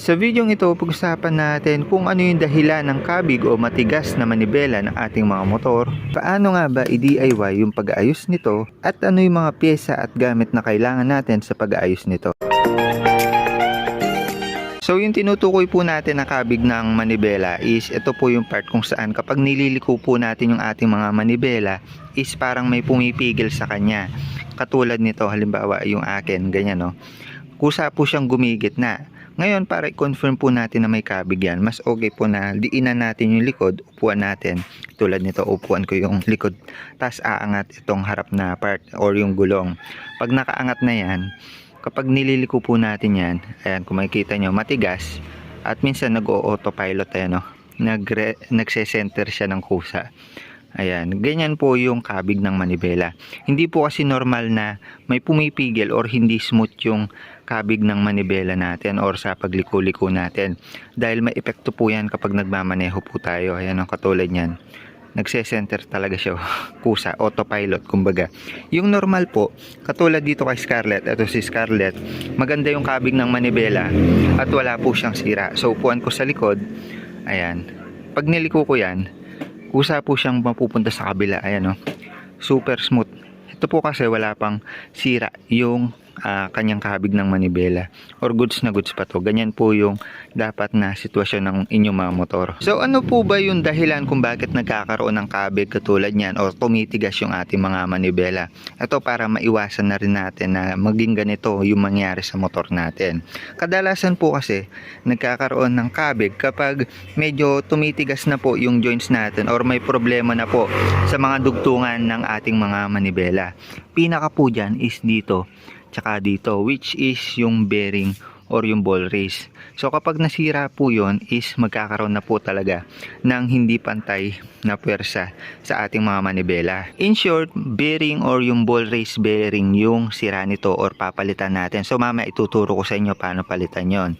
Sa video ito, pag-usapan natin kung ano yung dahilan ng kabig o matigas na manibela ng ating mga motor, paano nga ba i-DIY yung pag-aayos nito, at ano yung mga pyesa at gamit na kailangan natin sa pag-aayos nito. So yung tinutukoy po natin na kabig ng manibela is ito po yung part kung saan kapag nililiko po natin yung ating mga manibela is parang may pumipigil sa kanya. Katulad nito halimbawa yung akin ganyan no. Kusa po siyang gumigit na. Ngayon para i-confirm po natin na may kabig yan, mas okay po na diinan natin yung likod, upuan natin. Tulad nito, upuan ko yung likod. Tapos aangat itong harap na part or yung gulong. Pag nakaangat na yan, kapag nililiko po natin yan, ayan kung makikita nyo, matigas at minsan nag-autopilot ayan no, Nagre, nagse-center siya ng kusa. Ayan, ganyan po yung kabig ng manibela. Hindi po kasi normal na may pumipigil or hindi smooth yung kabig ng manibela natin or sa pagliko-liko natin. Dahil may epekto po yan kapag nagmamaneho po tayo. Ayan ang katulad niyan nagse-center talaga siya kusa, autopilot kumbaga. Yung normal po, katulad dito kay Scarlett, ito si Scarlett, maganda yung kabig ng manibela at wala po siyang sira. So upuan ko sa likod, ayan. Pag niliko ko yan, kusa po siyang mapupunta sa kabila, ayan o. Super smooth. Ito po kasi wala pang sira yung ah, kanyang kabig ng manibela or goods na goods pa to. Ganyan po yung dapat na sitwasyon ng inyong mga motor. So ano po ba yung dahilan kung bakit nagkakaroon ng kabig katulad niyan o tumitigas yung ating mga manibela? Ito para maiwasan na rin natin na maging ganito yung mangyari sa motor natin. Kadalasan po kasi nagkakaroon ng kabig kapag medyo tumitigas na po yung joints natin or may problema na po sa mga dugtungan ng ating mga manibela. Pinaka po dyan is dito tsaka dito which is yung bearing or yung ball race. So kapag nasira po yon is magkakaroon na po talaga ng hindi pantay na puwersa sa ating mga manibela. In short, bearing or yung ball race bearing yung sira nito or papalitan natin. So mamaya ituturo ko sa inyo paano palitan yon.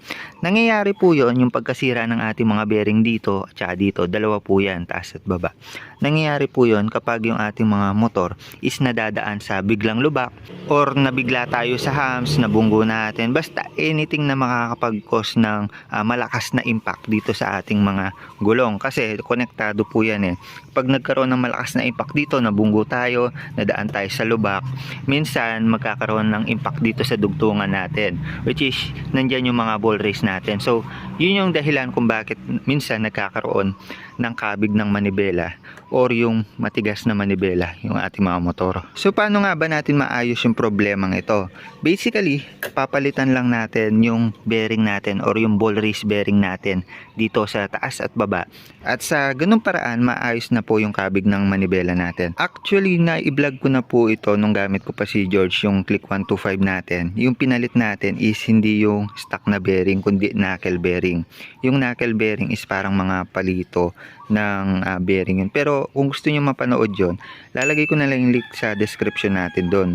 Nangyayari po yon yung pagkasira ng ating mga bearing dito at dito. Dalawa po yan, taas at baba. Nangyayari po yon kapag yung ating mga motor is nadadaan sa biglang lubak or nabigla tayo sa hams, nabunggo natin. Basta anything na makakapag-cause ng ah, malakas na impact dito sa ating mga gulong. Kasi konektado po yan eh. Pag nagkaroon ng malakas na impact dito, nabunggo tayo, nadaan tayo sa lubak, minsan magkakaroon ng impact dito sa dugtungan natin. Which is, nandyan yung mga ball race natin. So, yun yung dahilan kung bakit minsan nagkakaroon ng kabig ng manibela or yung matigas na manibela yung ating mga motor. So paano nga ba natin maayos yung problemang ito? Basically, papalitan lang natin yung bearing natin or yung ball race bearing natin dito sa taas at baba. At sa ganung paraan, maayos na po yung kabig ng manibela natin. Actually, na-vlog ko na po ito nung gamit ko pa si George yung Click 125 natin. Yung pinalit natin is hindi yung stock na bearing kundi knuckle bearing. Yung knuckle bearing is parang mga palito ng ah, bearing yun. Pero kung gusto niyo mapanood yon, lalagay ko na lang yung link sa description natin doon.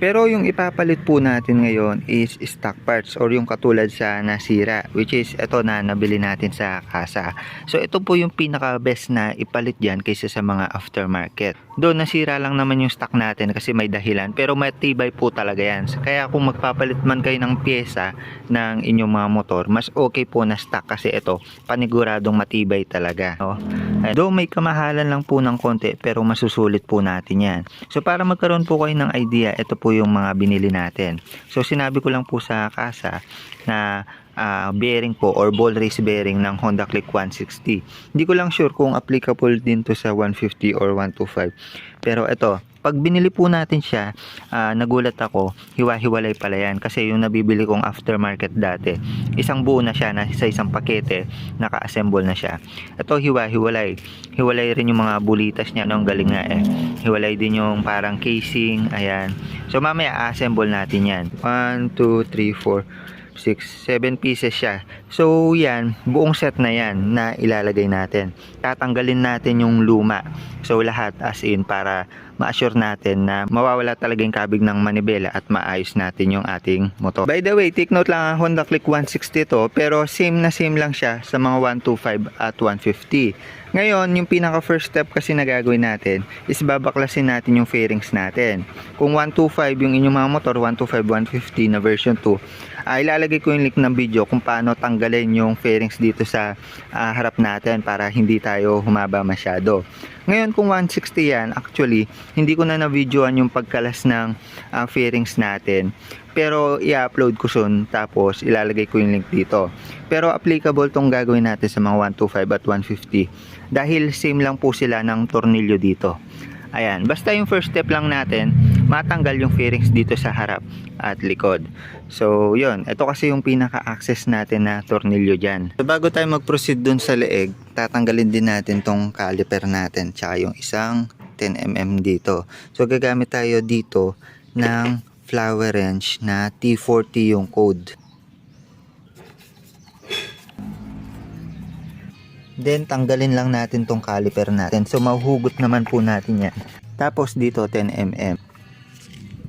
Pero yung ipapalit po natin ngayon is stock parts or yung katulad sa nasira which is ito na nabili natin sa kasa. So ito po yung pinaka best na ipalit dyan kaysa sa mga aftermarket. Doon nasira lang naman yung stock natin kasi may dahilan pero matibay po talaga yan. Kaya kung magpapalit man kayo ng pyesa ng inyong mga motor, mas okay po na stock kasi ito paniguradong matibay talaga. No? Though may kamahalan lang po ng konti pero masusulit po natin yan. So para magkaroon po kayo ng idea, ito po yung mga binili natin. So sinabi ko lang po sa kasa na ah, bearing po or ball race bearing ng Honda Click 160. Hindi ko lang sure kung applicable din to sa 150 or 125. Pero ito, pag binili po natin siya, ah, nagulat ako, hiwa-hiwalay pala yan. Kasi yung nabibili kong aftermarket dati, isang buo na siya na sa isang pakete, naka-assemble na siya. Ito hiwa-hiwalay. Hiwalay rin yung mga bulitas niya, no? ang galing nga eh. Hiwalay din yung parang casing, ayan. So mamaya assemble natin yan. 1, 2, 3, 4, 6, 7 pieces siya. So yan, buong set na yan na ilalagay natin. Tatanggalin natin yung luma. So lahat as in para ma-assure natin na mawawala talaga yung kabig ng manibela at maayos natin yung ating motor. By the way, take note lang ang Honda Click 160 to pero same na same lang siya sa mga 125 at 150. Ngayon, yung pinaka first step kasi na gagawin natin is babaklasin natin yung fairings natin. Kung 125 yung inyong mga motor, 125, 150 na version 2, ah, ilalagay ko yung link ng video kung paano tanggalin yung fairings dito sa ah, harap natin para hindi tayo humaba masyado. Ngayon kung 160 yan, actually, hindi ko na na-videoan yung pagkalas ng ah, fairings natin. Pero i-upload ko soon tapos ilalagay ko yung link dito. Pero applicable tong gagawin natin sa mga 125 at 150 dahil same lang po sila ng tornilyo dito. Ayan, basta yung first step lang natin, matanggal yung fairings dito sa harap at likod. So, yun. Ito kasi yung pinaka-access natin na tornilyo dyan. So, bago tayo mag-proceed dun sa leeg, tatanggalin din natin tong caliper natin, tsaka yung isang 10mm dito. So, gagamit tayo dito ng flower wrench na T40 yung code. Then, tanggalin lang natin tong caliper natin. So, mahuhugot naman po natin yan. Tapos, dito, 10mm.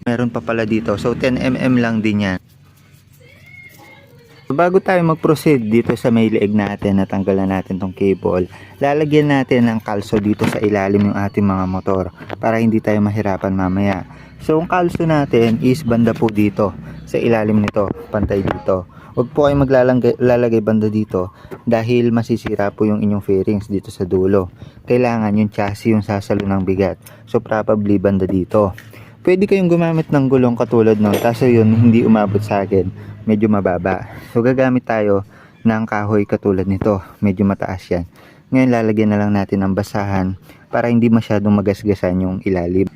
Meron pa pala dito. So, 10mm lang din yan. So, bago tayo mag-proceed dito sa may leeg natin, natanggalan natin tong cable, lalagyan natin ng kalso dito sa ilalim yung ating mga motor para hindi tayo mahirapan mamaya. So, ang kalso natin is banda po dito sa ilalim nito, pantay dito. Huwag po kayo maglalagay banda dito dahil masisira po yung inyong fairings dito sa dulo. Kailangan yung chassis yung sasalo ng bigat. So probably banda dito. Pwede kayong gumamit ng gulong katulad nun. Kaso yun hindi umabot sa akin. Medyo mababa. So gagamit tayo ng kahoy katulad nito. Medyo mataas yan. Ngayon lalagyan na lang natin ng basahan para hindi masyadong magasgasan yung ilalim.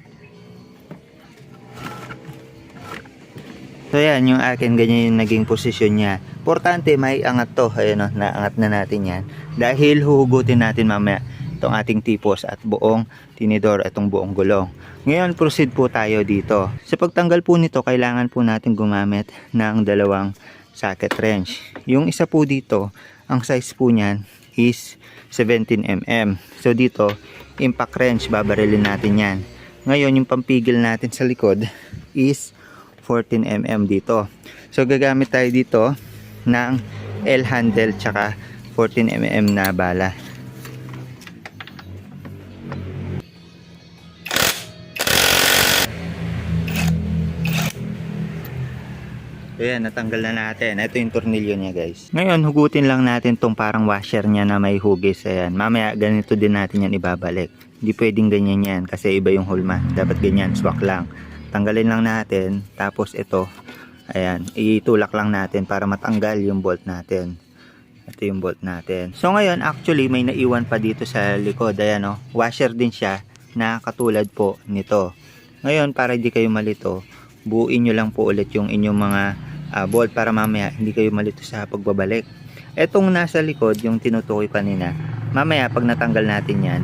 So yan, yung akin ganyan yung naging posisyon niya. Importante, may angat to. Ayun o, naangat na natin yan. Dahil huhugutin natin mamaya itong ating tipos at buong tinidor at itong buong gulong. Ngayon, proceed po tayo dito. Sa pagtanggal po nito, kailangan po natin gumamit ng dalawang socket wrench. Yung isa po dito, ang size po niyan is 17mm. So dito, impact wrench, babarilin natin yan. Ngayon, yung pampigil natin sa likod is 14mm dito. So gagamit tayo dito ng L handle tsaka 14mm na bala. Ayan, natanggal na natin. Ito yung tornilyo niya guys. Ngayon, hugutin lang natin tong parang washer niya na may hugis. Ayan, mamaya ganito din natin yan ibabalik. Hindi pwedeng ganyan yan kasi iba yung hulma. Dapat ganyan, swak lang tanggalin lang natin. Tapos ito ayan itulak lang natin para matanggal yung bolt natin. Ito yung bolt natin. So ngayon actually may naiwan pa dito sa likod. Ayan o washer din siya na katulad po nito. Ngayon para hindi kayo malito buuin nyo lang po ulit yung inyong mga uh, bolt para mamaya hindi kayo malito sa pagbabalik. Etong nasa likod yung tinutukoy kanina mamaya pag natanggal natin yan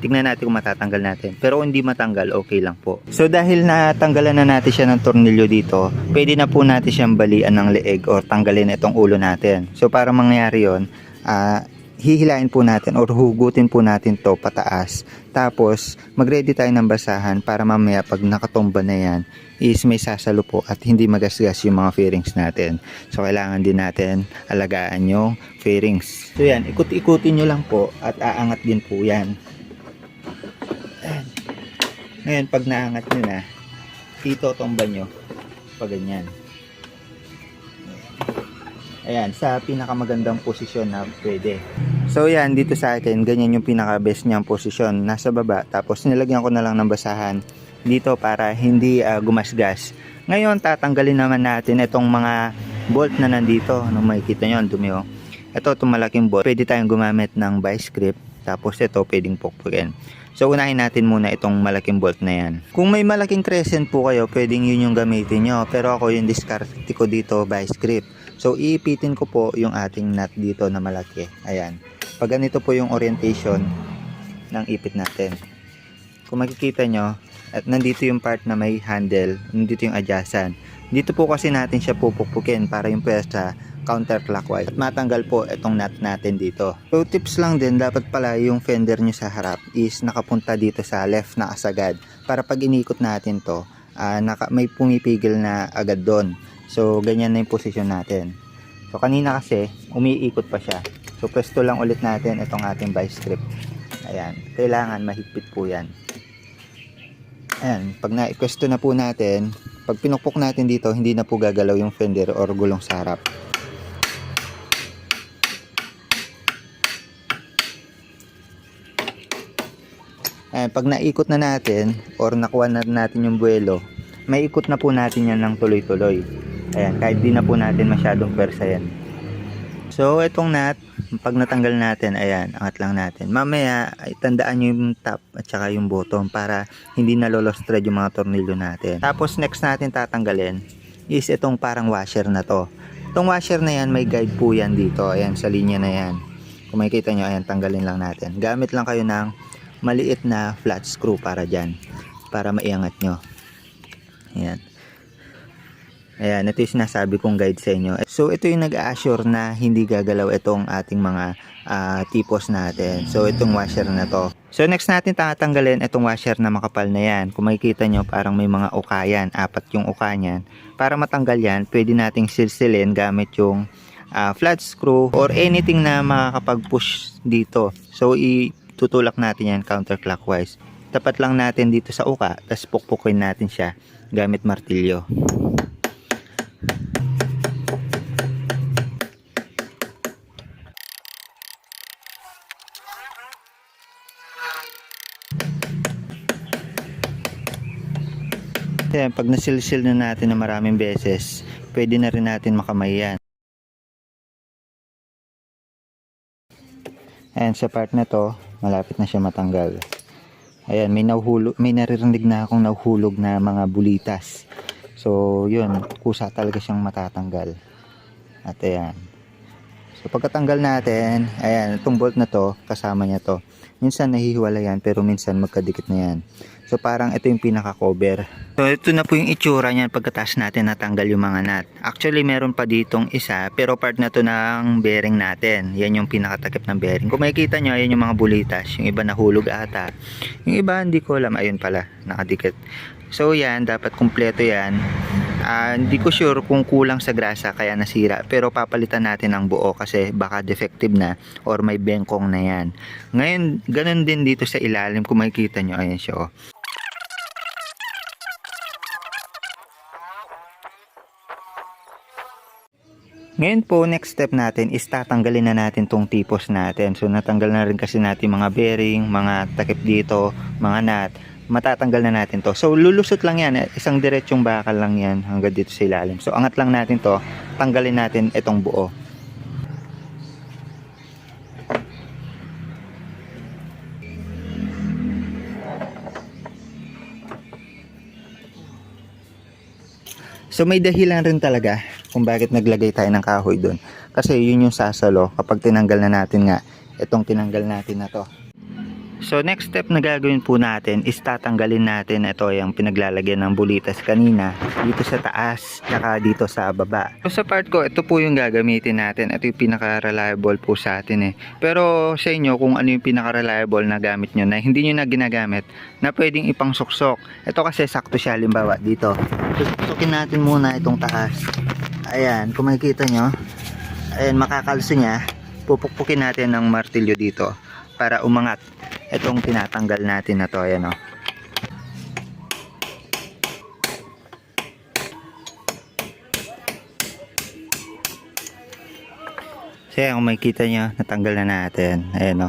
tingnan natin kung matatanggal natin. Pero kung hindi matanggal, okay lang po. So dahil natanggalan na natin siya ng tornilyo dito, pwede na po natin siyang balian ng leeg or tanggalin itong ulo natin. So para mangyari yon, uh, hihilain po natin or hugutin po natin to pataas. Tapos magready tayo ng basahan para mamaya pag nakatumba na yan is may sasalo po at hindi magasgas yung mga fairings natin. So kailangan din natin alagaan yung fairings. So yan, ikut-ikutin nyo lang po at aangat din po yan. Ngayon, pag naangat nyo na, itotomba nyo pag ganyan. Ayan, sa pinakamagandang posisyon na pwede. So yan, dito sa akin, ganyan yung pinaka-best niyang posisyon. Nasa baba, tapos nilagyan ko na lang ng basahan dito para hindi uh, gumasgas. Ngayon, tatanggalin naman natin itong mga bolt na nandito. Ano makikita nyo, dumi oh. Ito, itong malaking bolt. Pwede tayong gumamit ng vice grip. Tapos ito, pwedeng pukpukin. So unahin natin muna itong malaking bolt na yan. Kung may malaking crescent po kayo, pwedeng yun yung gamitin nyo. Pero ako yung discard ko dito vice grip. So iipitin ko po yung ating nut dito na malaki. Ayan. Pag ganito po yung orientation ng ipit natin. Kung makikita nyo, at nandito yung part na may handle, nandito yung adjacent. Dito po kasi natin siya pupukpukin para yung pwesta counterclockwise at matanggal po itong nut natin dito. So tips lang din, dapat pala yung fender nyo sa harap is nakapunta dito sa left na kasagad para pag inikot natin to, ah, naka, may pumipigil na agad doon. So ganyan na yung posisyon natin. So kanina kasi umiikot pa siya. So pwesto lang ulit natin itong ating vice grip. Ayan, kailangan mahigpit po yan. Ayan, pag na-pwesto na po natin, pag pinukpok natin dito, hindi na po gagalaw yung fender or gulong sa harap. Ayan, pag naikot na natin or nakuha na natin yung buwelo, may ikot na po natin yan ng tuloy-tuloy. Ayan, kahit di na po natin masyadong pwersa yan. So, itong nut, pag natanggal natin, ayan, angat lang natin. Mamaya, ay tandaan nyo yung top at saka yung bottom para hindi nalolos thread yung mga tornilyo natin. Tapos, next natin tatanggalin is itong parang washer na to. Itong washer na yan, may guide po yan dito. Ayan, sa linya na yan. Kung makikita nyo, ayan, tanggalin lang natin. Gamit lang kayo ng maliit na flat screw para dyan. Para maiangat nyo. Ayan. Ayan, ito yung sinasabi kong guide sa inyo. So, ito yung nag-assure na hindi gagalaw itong ating mga ah, tipos natin. So, itong washer na to. So, next natin tatanggalin itong washer na makapal na yan. Kung makikita nyo, parang may mga uka yan. Apat yung uka niyan. Para matanggal yan, pwede nating silsilin gamit yung ah, flat screw or anything na makakapag-push dito. So, itutulak natin yan counterclockwise. Tapat lang natin dito sa uka, tapos pukpukin natin siya gamit martilyo. Yan, pag nasilsil na natin na maraming beses, pwede na rin natin makamay yan. Ayan, sa part na to, malapit na siya matanggal. Ayan, may nahuhulog, may naririnig na akong nahuhulog na mga bulitas. So, yun, kusa talaga siyang matatanggal. At ayan. So, pagkatanggal natin, ayan, itong bolt na to, kasama niya to. Minsan nahihiwala yan, pero minsan magkadikit na yan. So, parang ito yung pinaka-cover. So, ito na po yung itsura niyan pagkatapos natin natanggal yung mga nut. Actually, meron pa ditong isa, pero part na to ng bearing natin. Yan yung pinakatakip ng bearing. Kung makikita nyo, ayan yung mga bulitas. Yung iba nahulog ata. Yung iba, hindi ko alam. Ayun pala, nakadikit. So, yan, dapat kumpleto yan. Ah, hindi ko sure kung kulang sa grasa kaya nasira pero papalitan natin ang buo kasi baka defective na or may bengkong na yan ngayon ganun din dito sa ilalim kung makikita nyo ayan siya oh. Ngayon po, next step natin is tatanggalin na natin tong tipos natin. So, natanggal na rin kasi natin mga bearing, mga takip dito, mga nut. Matatanggal na natin to. So, lulusot lang yan. Isang diretsong bakal lang yan hanggang dito sa ilalim. So, angat lang natin to. Tanggalin natin itong buo. So may dahilan rin talaga kung bakit naglagay tayo ng kahoy doon. Kasi yun yung sasalo kapag tinanggal na natin nga itong tinanggal natin na to. So next step na gagawin po natin is tatanggalin natin ito yung pinaglalagyan ng bulitas kanina dito sa taas saka dito sa baba. So sa part ko ito po yung gagamitin natin. Ito yung pinaka-reliable po sa atin eh. Pero sa inyo kung ano yung pinaka-reliable na gamit nyo na hindi nyo na ginagamit na pwedeng ipang suksok. Ito kasi sakto siya halimbawa dito. Susukin natin muna itong taas. Ayan, kung makikita nyo, ayan, makakalso niya. Pupukpukin natin ng martilyo dito para umangat itong tinatanggal natin na to. Ayan o. So ayan, kung makikita nyo, natanggal na natin. Ayan o.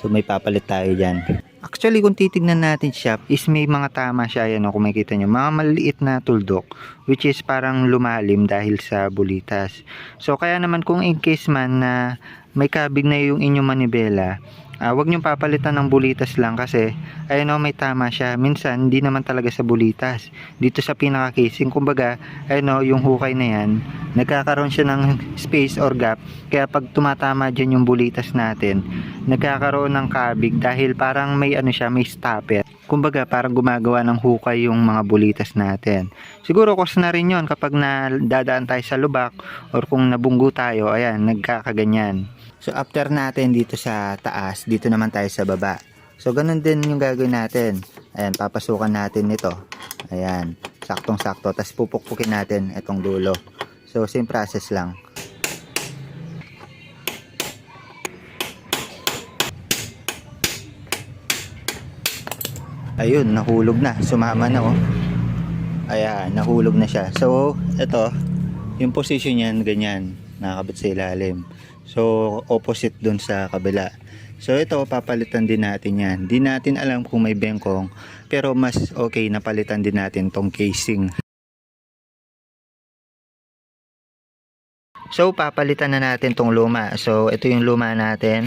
So may papalit tayo dyan. Actually, kung titignan natin siya, is may mga tama siya, yan o, kung makikita nyo, mga maliit na tuldok, which is parang lumalim dahil sa bulitas. So, kaya naman kung in case man na may kabig na yung inyong manibela, ah, wag nyo papalitan ng bulitas lang kasi, ayun o, may tama siya. Minsan, hindi naman talaga sa bulitas. Dito sa pinaka-casing, kumbaga, ayun o, yung hukay na yan, nagkakaroon siya ng space or gap, kaya pag tumatama dyan yung bulitas natin, nagkakaroon ng kabig dahil parang may ano siya, may stopper. Kumbaga parang gumagawa ng hukay yung mga bulitas natin. Siguro cause na rin yon kapag nadadaan tayo sa lubak or kung nabunggo tayo, ayan, nagkakaganyan. So after natin dito sa taas, dito naman tayo sa baba. So ganun din yung gagawin natin. Ayan, papasukan natin nito. Ayan, saktong-sakto. Tapos pupukpukin natin itong dulo. So same process lang. Ayun, nahulog na. Sumama na oh. Ayan, nahulog na siya. So, ito, yung position niyan ganyan, nakakabit sa ilalim. So, opposite dun sa kabila. So, ito, papalitan din natin yan. Di natin alam kung may bengkong, pero mas okay na palitan din natin tong casing. So, papalitan na natin tong luma. So, ito yung luma natin.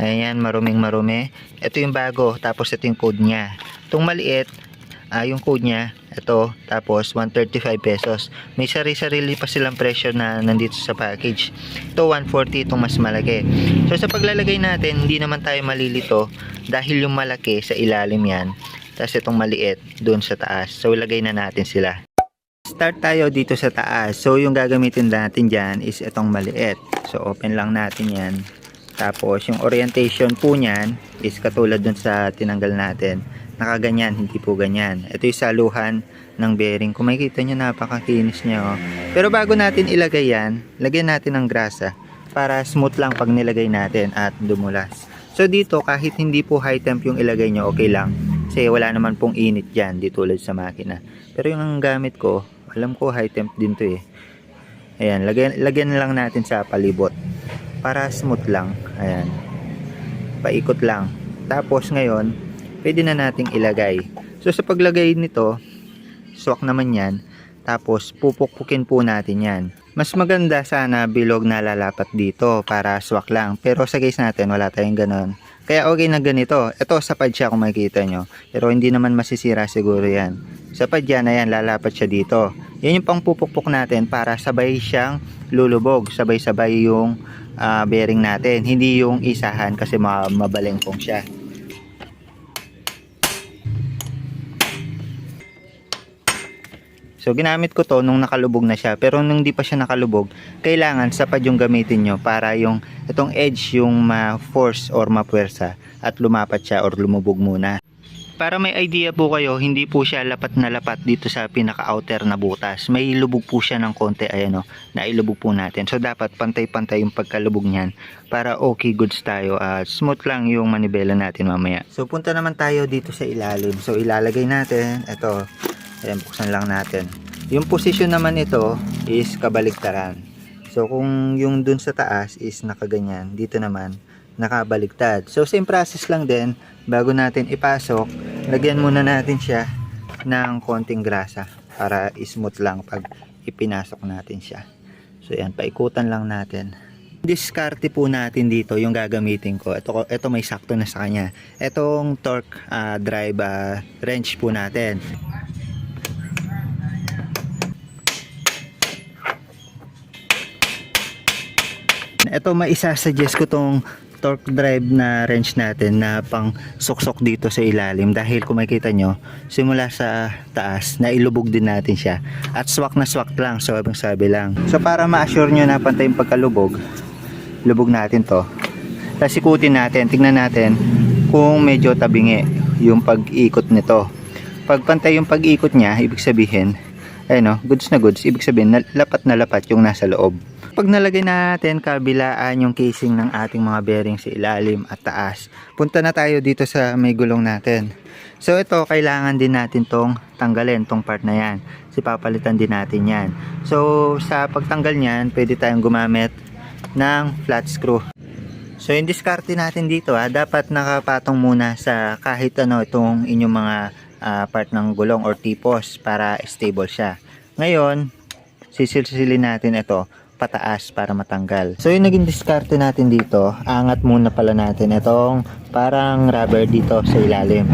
Ayan, maruming marumi. Ito yung bago, tapos ito yung code niya. Itong maliit, ah, yung code niya, ito, tapos 135 pesos. May sari-sarili pa silang presyo na nandito sa package. Ito, 140, itong mas malaki. So, sa paglalagay natin, hindi naman tayo malilito dahil yung malaki sa ilalim yan. Tapos itong maliit, doon sa taas. So, ilagay na natin sila. Start tayo dito sa taas. So, yung gagamitin natin dyan is itong maliit. So, open lang natin yan. Tapos, yung orientation po niyan is katulad dun sa tinanggal natin. Nakaganyan, hindi po ganyan. Ito yung saluhan ng bearing. Kung makikita nyo, napakakinis niya. Oh. Pero bago natin ilagay yan, lagyan natin ng grasa para smooth lang pag nilagay natin at dumulas. So, dito, kahit hindi po high temp yung ilagay nyo, okay lang. Kasi wala naman pong init dyan, di tulad sa makina. Pero yung gamit ko, alam ko high temp din to eh. Ayan, lagyan, lagyan lang natin sa palibot. Para smooth lang. Ayan. Paikot lang. Tapos ngayon, pwede na nating ilagay. So sa paglagay nito, swak naman yan. Tapos pupukpukin po natin yan. Mas maganda sana bilog na lalapat dito para swak lang. Pero sa case natin, wala tayong ganon. Kaya okay na ganito. Ito sapad siya kung makikita nyo. Pero hindi naman masisira siguro yan. Sapad yan, ayan, lalapat siya dito. Yan yung pang pupukpuk natin para sabay siyang lulubog. Sabay-sabay yung ah, bearing natin. Hindi yung isahan kasi ma mabalengkong siya. So ginamit ko to nung nakalubog na siya pero nung di pa siya nakalubog kailangan sapad yung gamitin nyo para yung itong edge yung ma-force or ma-puwersa at lumapat siya or lumubog muna. Para may idea po kayo, hindi po siya lapat na lapat dito sa pinaka-outer na butas. May lubog po siya ng konti, ayan o, na ilubog po natin. So dapat pantay-pantay yung pagkalubog niyan para okay goods tayo at smooth lang yung manibela natin mamaya. So punta naman tayo dito sa ilalim. So ilalagay natin, ito, Ayan, buksan lang natin. Yung position naman ito is kabaligtaran. So, kung yung dun sa taas is nakaganyan, dito naman, nakabaligtad. So, same process lang din. Bago natin ipasok, lagyan muna natin siya ng konting grasa para smooth lang pag ipinasok natin siya. So, yan, paikutan lang natin. Diskarte po natin dito yung gagamitin ko. Ito, ito may sakto na sa kanya. Itong torque ah, drive ah, wrench po natin. Ito maisa-suggest ko tong torque drive na wrench natin na pang suksok dito sa ilalim. Dahil kung makita nyo simula sa taas na ilubog din natin siya. At swak na swak lang so abang sabi lang. So para ma-assure nyo na pantay yung pagkalubog lubog natin to. Tapos natin tingnan natin kung medyo tabingi yung pag-ikot nito. Pag pantay yung pag-ikot niya ibig sabihin ayun no, goods na goods. Ibig sabihin lapat na lapat yung nasa loob pag nalagay natin kabilaan yung casing ng ating mga bearing sa ilalim at taas, punta na tayo dito sa may gulong natin. So ito, kailangan din natin tong tanggalin, tong part na yan. Si papalitan din natin yan. So sa pagtanggal niyan, pwede tayong gumamit ng flat screw. So yung diskarte natin dito, ha, dapat nakapatong muna sa kahit ano itong inyong mga ah, part ng gulong or tipos para stable siya. Ngayon, sisilsilin natin ito pataas para matanggal. So yung naging diskarte natin dito, angat muna pala natin itong parang rubber dito sa ilalim.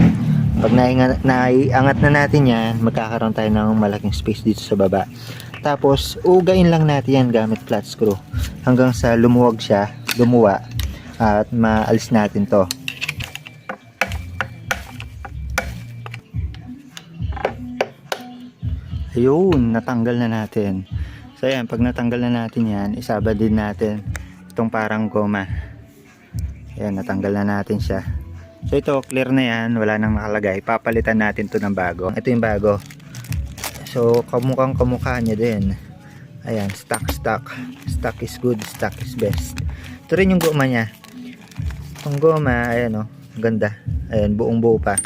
Pag naingat, naiangat na natin yan, magkakaroon tayo ng malaking space dito sa baba. Tapos, ugain lang natin yan gamit flat screw. Hanggang sa lumuwag siya, lumuwa, at maalis natin to. Ayun, natanggal na natin. So ayan, pag natanggal na natin yan, isaba din natin itong parang goma. Ayan, natanggal na natin siya. So ito, clear na yan, wala nang nakalagay. Papalitan natin to ng bago. Ito yung bago. So kamukhang kamukha niya din. Ayan, stock stock. Stock is good, stock is best. Ito rin yung goma niya. Itong goma, ayan o, ganda. Ayan, buong buo pa.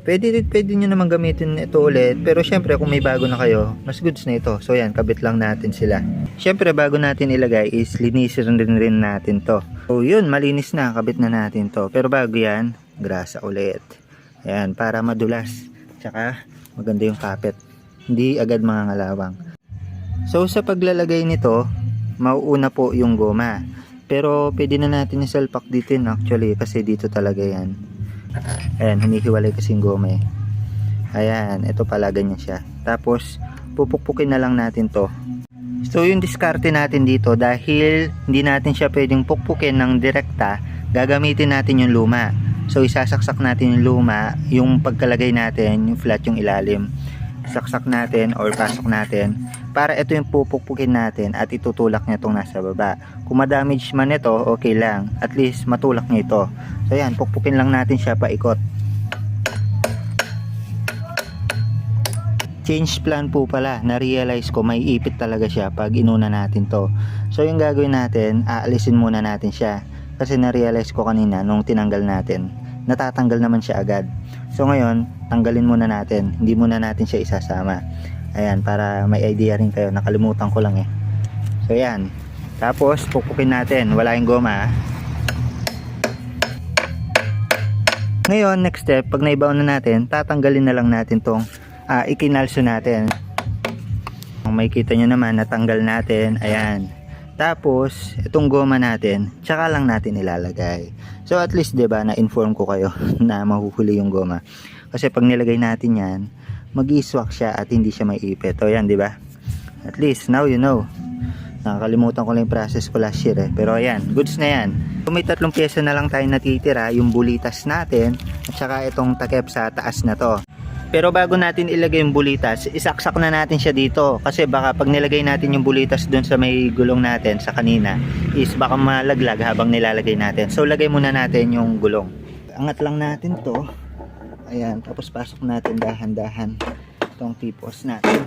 Pwede, pwede nyo naman gamitin ito ulit. Pero syempre, kung may bago na kayo, mas goods na ito. So yan, kabit lang natin sila. Syempre, bago natin ilagay is linisin rin, rin natin to. So yun, malinis na, kabit na natin to. Pero bago yan, grasa ulit. Ayan, para madulas. Tsaka, maganda yung kapit. Hindi agad mga ngalawang. So sa paglalagay nito, mauuna po yung goma. Pero pwede na natin isalpak dito actually kasi dito talaga yan. Ayan, humihiwalay kasi yung goma eh. Ayan, ito pala ganyan siya. Tapos, pupukpukin na lang natin to. So yung diskarte natin dito dahil hindi natin siya pwedeng pukpukin ng direkta, gagamitin natin yung luma. So isasaksak natin yung luma, yung pagkalagay natin, yung flat yung ilalim. Saksak natin or pasok natin para ito yung pupukpukin natin at itutulak niya itong nasa baba. Kung ma-damage man ito, okay lang. At least matulak niya ito. So yan, pukpukin lang natin siya paikot. change plan po pala. Na-realize ko may ipit talaga siya pag inuna natin to. So yung gagawin natin aalisin muna natin siya. Kasi na-realize ko kanina nung tinanggal natin natatanggal naman siya agad. So ngayon tanggalin muna natin. Hindi muna natin siya isasama. Ayan para may idea rin kayo. Nakalimutan ko lang eh. So yan. Tapos pupukin natin. Wala yung goma ah. Ngayon next step pag naibaw na natin tatanggalin na lang natin tong ah, ikinalso natin. Kung may kita nyo naman natanggal natin ayan. Tapos itong goma natin tsaka lang natin ilalagay so at least 'di ba na inform ko kayo na mahuhuli yung goma. Kasi pag nilagay natin yan mag swak siya at hindi siya maiipit o yan 'di ba? At least now you know nakakalimutan ko lang yung process ko last year eh pero ayan goods na yan kung may tatlong pyesa na lang tayo natitira yung bulitas natin at saka itong takip sa taas na to pero bago natin ilagay yung bulitas, isaksak na natin siya dito. Kasi baka pag nilagay natin yung bulitas dun sa may gulong natin sa kanina, is baka malaglag habang nilalagay natin. So lagay muna natin yung gulong. Angat lang natin to. Ayan, tapos pasok natin dahan-dahan itong tipos natin.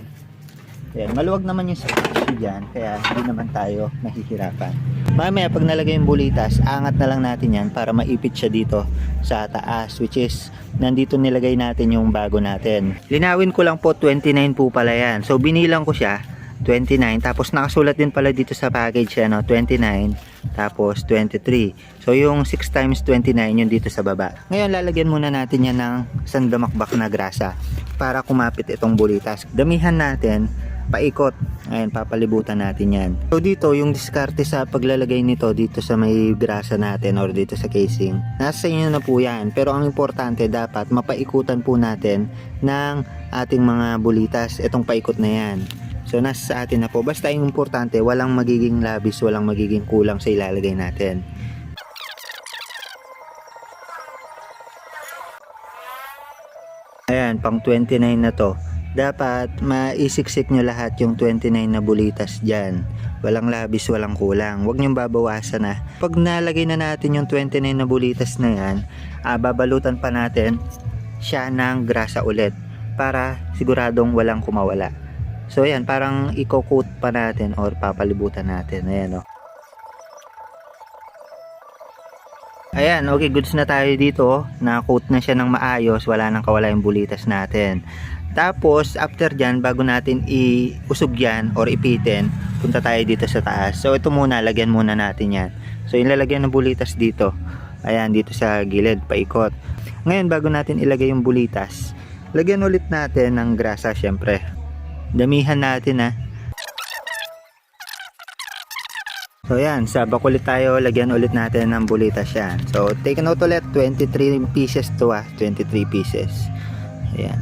Ayan, maluwag naman yung space dyan, kaya hindi naman tayo mahihirapan. Mamaya pag nalagay yung bulitas, angat na lang natin yan para maipit siya dito sa taas, which is nandito nilagay natin yung bago natin. Linawin ko lang po, 29 po pala yan. So binilang ko siya, 29, tapos nakasulat din pala dito sa package, ano, 29, tapos 23. So yung 6 times 29 yun dito sa baba. Ngayon lalagyan muna natin yan ng sandamakbak na grasa para kumapit itong bulitas. Damihan natin paikot. Ayan, papalibutan natin yan. So dito, yung diskarte sa paglalagay nito dito sa may grasa natin or dito sa casing, nasa inyo na po yan. Pero ang importante, dapat mapaikutan po natin ng ating mga bulitas. Itong paikot na yan. So nasa sa atin na po. Basta yung importante, walang magiging labis, walang magiging kulang sa ilalagay natin. Ayan, pang 29 na to. Dapat maisiksik nyo lahat yung 29 na bulitas dyan. Walang labis, walang kulang. Huwag nyo babawasan na. Pag nalagay na natin yung 29 na bulitas na yan, ah, babalutan pa natin siya ng grasa ulit para siguradong walang kumawala. So ayan, parang i-coat pa natin or papalibutan natin. Ayan o. Ayan, okay, goods na tayo dito. Na-coat na siya ng maayos. Wala nang kawala yung bulitas natin. Tapos, after dyan, bago natin iusog yan or ipitin, punta tayo dito sa taas. So, ito muna, lagyan muna natin yan. So, yung lalagyan ng bulitas dito. Ayan, dito sa gilid, paikot. Ngayon, bago natin ilagay yung bulitas, lagyan ulit natin ng grasa, syempre. Damihan natin ha. So yan, sa bakulit tayo, lagyan ulit natin ng bulitas yan. So take note ulit, 23 pieces to ah, 23 pieces. Ayan.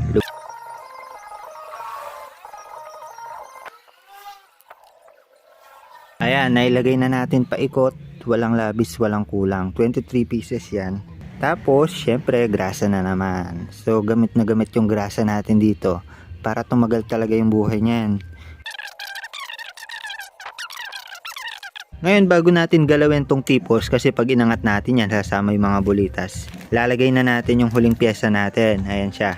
Ayan, nailagay na natin paikot, walang labis, walang kulang. 23 pieces yan. Tapos, syempre, grasa na naman. So, gamit na gamit yung grasa natin dito para tumagal talaga yung buhay niyan. Ngayon bago natin galawin tong tipos kasi pag inangat natin yan sasama yung mga bulitas. Lalagay na natin yung huling pyesa natin. Ayan siya.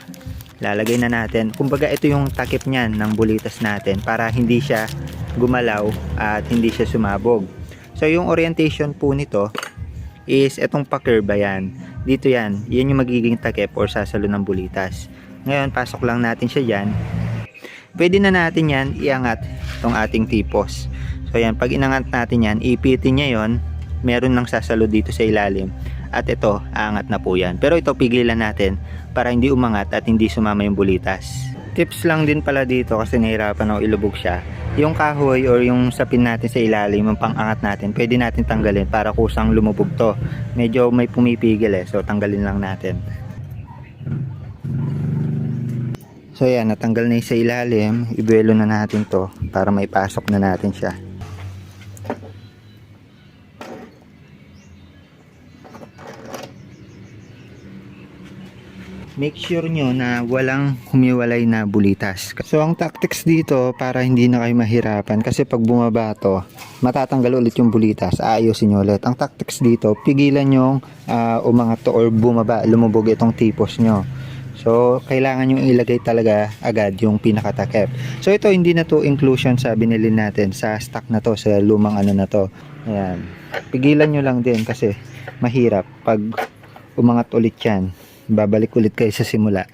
Lalagay na natin. Kumbaga ito yung takip niyan ng bulitas natin para hindi siya gumalaw at hindi siya sumabog. So yung orientation po nito is itong pa-curve yan. Dito yan. Yan yung magiging takip or sasalo ng bulitas. Ngayon pasok lang natin siya dyan. Pwede na natin yan iangat itong ating tipos. So yan, pag inangat natin yan, ipitin niya yon meron nang sasalo dito sa ilalim. At ito, aangat na po yan. Pero ito, pigilan natin para hindi umangat at hindi sumama yung bulitas. Tips lang din pala dito kasi nahirapan ako ilubog siya. Yung kahoy or yung sapin natin sa ilalim, yung pangangat natin, pwede natin tanggalin para kusang lumubog to. Medyo may pumipigil eh, so tanggalin lang natin. So yan, natanggal na yung sa ilalim, ibuelo na natin to para may pasok na natin siya. Make sure nyo na walang humiwalay na bulitas. So ang tactics dito para hindi na kayo mahirapan kasi pag bumaba to, matatanggal ulit yung bulitas, aayusin nyo ulit. Ang tactics dito, pigilan yung uh, umangat to or bumaba, lumubog itong tipos nyo. So, kailangan yung ilagay talaga agad yung pinakatakip. So, ito hindi na to inclusion sa binili natin sa stock na to, sa lumang ano na to. Ayan. Pigilan nyo lang din kasi mahirap pag umangat ulit yan babalik ulit kayo sa simula.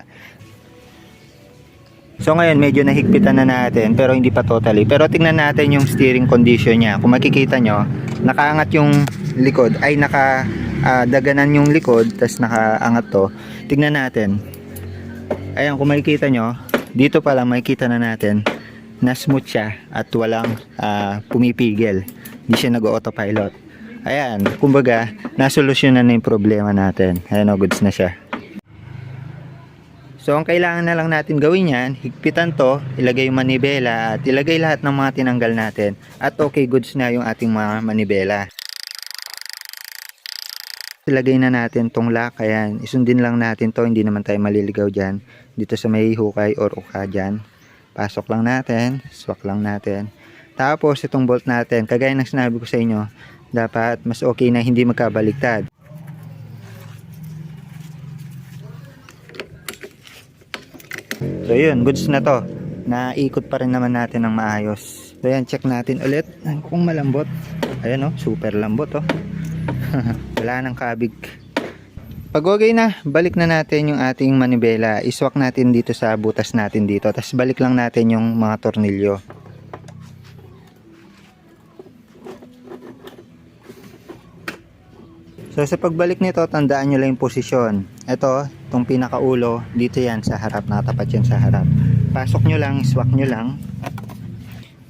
So ngayon medyo nahigpitan na natin pero hindi pa totally. Pero tingnan natin yung steering condition nya kung makikita nyo nakaangat yung likod. Ay naka uh, daganan yung likod tas nakaangat to. Tingnan natin. Ayan kung makikita nyo dito pa lang makikita na natin na smooth siya at walang uh, pumipigil. Hindi siya nag-autopilot. Ayan kumbaga nasolusyonan na yung problema natin. Ayan o goods na siya So, ang kailangan na lang natin gawin yan, higpitan to, ilagay yung manibela at ilagay lahat ng mga tinanggal natin. At okay goods na yung ating mga manibela. Ilagay na natin tong lock, ayan, isundin lang natin to, hindi naman tayo maliligaw dyan. Dito sa may hukay or uka dyan. Pasok lang natin, swak lang natin. Tapos, itong bolt natin, kagaya ng sinabi ko sa inyo, dapat mas okay na hindi magkabaligtad. So yun, goods na to. Naikot pa rin naman natin ng maayos. So yan, check natin ulit kung malambot. Ayan oh, super lambot oh. Wala nang kabig. Pag okay na, balik na natin yung ating manibela. Iswak natin dito sa butas natin dito. Tapos balik lang natin yung mga tornilyo. So sa pagbalik nito, tandaan nyo lang yung posisyon. Ito, itong pinakaulo, dito yan sa harap, nakatapat yan sa harap. Pasok nyo lang, swak nyo lang.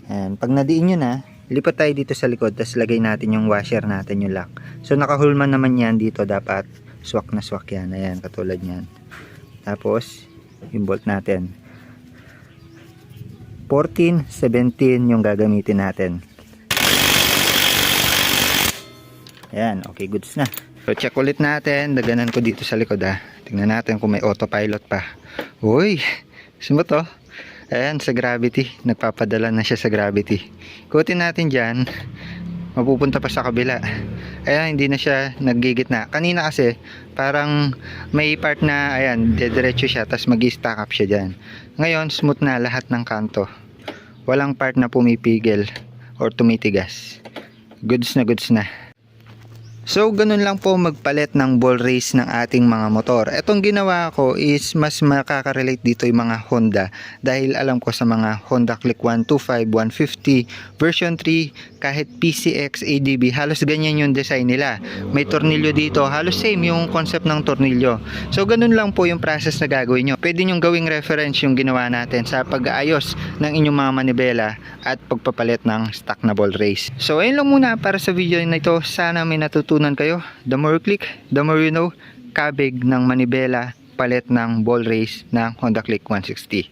And pag nadiin nyo na, lipat tayo dito sa likod, tapos lagay natin yung washer natin, yung lock. So nakahulman naman yan dito, dapat swak na swak yan. Ayan, katulad yan. Tapos, yung bolt natin. 14, 17 yung gagamitin natin. Ayan, okay, goods na. So, check ulit natin. Daganan ko dito sa likod ha. Tingnan natin kung may autopilot pa. Uy, sino to? Ayan, sa gravity. Nagpapadala na siya sa gravity. Kutin natin dyan. Mapupunta pa sa kabila. Ayan, hindi na siya naggigit na. Kanina kasi, parang may part na, ayan, dediretso siya, tapos mag-stack up siya dyan. Ngayon, smooth na lahat ng kanto. Walang part na pumipigil or tumitigas. Goods na goods na. So, ganun lang po magpalit ng ball race ng ating mga motor. Itong ginawa ko is mas makaka-relate dito yung mga Honda dahil alam ko sa mga Honda Click 125, 150, version 3, kahit PCX, ADB, halos ganyan yung design nila. May tornilyo dito, halos same yung concept ng tornilyo. So, ganun lang po yung process na gagawin nyo. Pwede nyo gawing reference yung ginawa natin sa pag-aayos ng inyong mga manibela at pagpapalit ng stock na ball race. So, ayun lang muna para sa video na ito. Sana may natutunan natutunan kayo. The more click, the more you know. Kabig ng manibela, palit ng ball race ng Honda Click 160.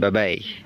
Bye-bye.